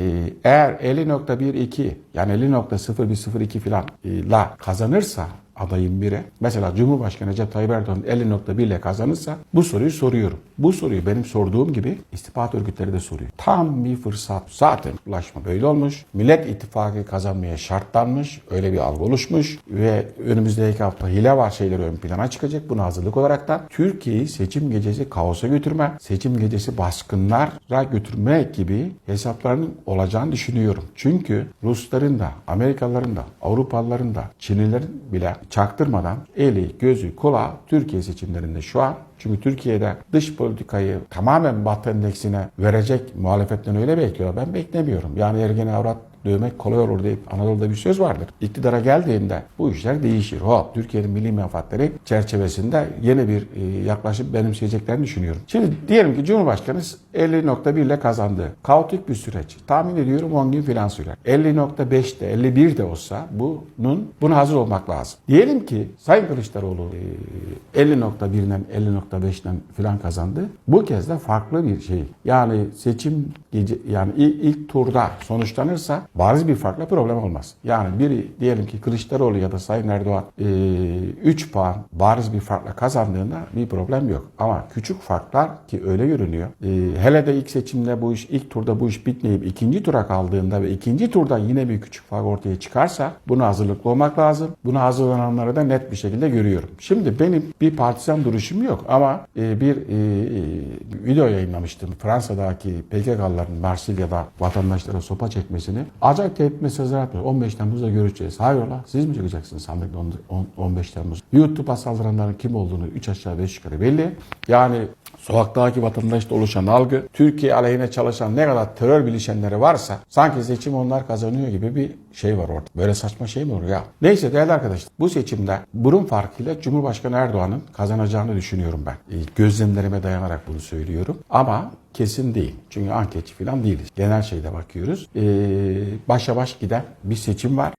Ee, eğer 50.12 yani 50.0102 falan e, la kazanırsa adayın biri mesela Cumhurbaşkanı Recep Tayyip Erdoğan 50.1 ile kazanırsa bu soruyu soruyorum. Bu soruyu benim sorduğum gibi istihbarat örgütleri de soruyor. Tam bir fırsat. Zaten ulaşma böyle olmuş. Millet İttifakı kazanmaya şartlanmış. Öyle bir algı oluşmuş ve önümüzdeki hafta hile var şeyleri ön plana çıkacak. Buna hazırlık olaraktan Türkiye'yi seçim gecesi kaosa götürme, seçim gecesi baskınlara götürme gibi hesaplarının olacağını düşünüyorum. Çünkü Rusların da, Amerikalıların da, Avrupalıların da, Çinlilerin bile çaktırmadan eli, gözü, kulağı Türkiye seçimlerinde şu an çünkü Türkiye'de dış politikayı tamamen Batı endeksine verecek muhalefetten öyle bekliyor. Ben beklemiyorum. Yani ergene avrat dövmek kolay olur deyip Anadolu'da bir söz vardır. İktidara geldiğinde bu işler değişir. Hop Türkiye'nin milli menfaatleri çerçevesinde yeni bir e, yaklaşım benimseyeceklerini düşünüyorum. Şimdi diyelim ki Cumhurbaşkanı 50.1 ile kazandı. Kaotik bir süreç. Tahmin ediyorum 10 gün filan sürer. 50.5'te 51 de olsa bunun buna hazır olmak lazım. Diyelim ki Sayın Kılıçdaroğlu e, 50.1'den 50.5'ten filan kazandı. Bu kez de farklı bir şey. Yani seçim gece yani ilk, ilk turda sonuçlanırsa bariz bir farkla problem olmaz. Yani biri diyelim ki Kılıçdaroğlu ya da Sayın Erdoğan 3 puan bariz bir farkla kazandığında bir problem yok. Ama küçük farklar ki öyle görünüyor. E, hele de ilk seçimde bu iş ilk turda bu iş bitmeyip ikinci tura kaldığında ve ikinci turda yine bir küçük fark ortaya çıkarsa buna hazırlıklı olmak lazım. Buna hazırlananları da net bir şekilde görüyorum. Şimdi benim bir partizan duruşum yok ama e, bir e, e, video yayınlamıştım. Fransa'daki PKK'ların Marsilya'da vatandaşlara sopa çekmesini. Acayip tepki mesajlar atıyor. 15 Temmuz'da görüşeceğiz. Hayrola siz mi çıkacaksınız sandıkta on- on- 15 Temmuz? YouTube'a saldıranların kim olduğunu 3 aşağı 5 yukarı belli. Yani sokaktaki vatandaşta oluşan algı, Türkiye aleyhine çalışan ne kadar terör bilişenleri varsa sanki seçim onlar kazanıyor gibi bir şey var orada. Böyle saçma şey mi olur ya? Neyse değerli arkadaşlar bu seçimde burun farkıyla Cumhurbaşkanı Erdoğan'ın kazanacağını düşünüyorum ben. E, Gözlemlerime dayanarak bunu söylüyorum. Ama kesin değil. Çünkü anketçi falan değiliz. Genel şeyde bakıyoruz. E, başa baş giden bir seçim var.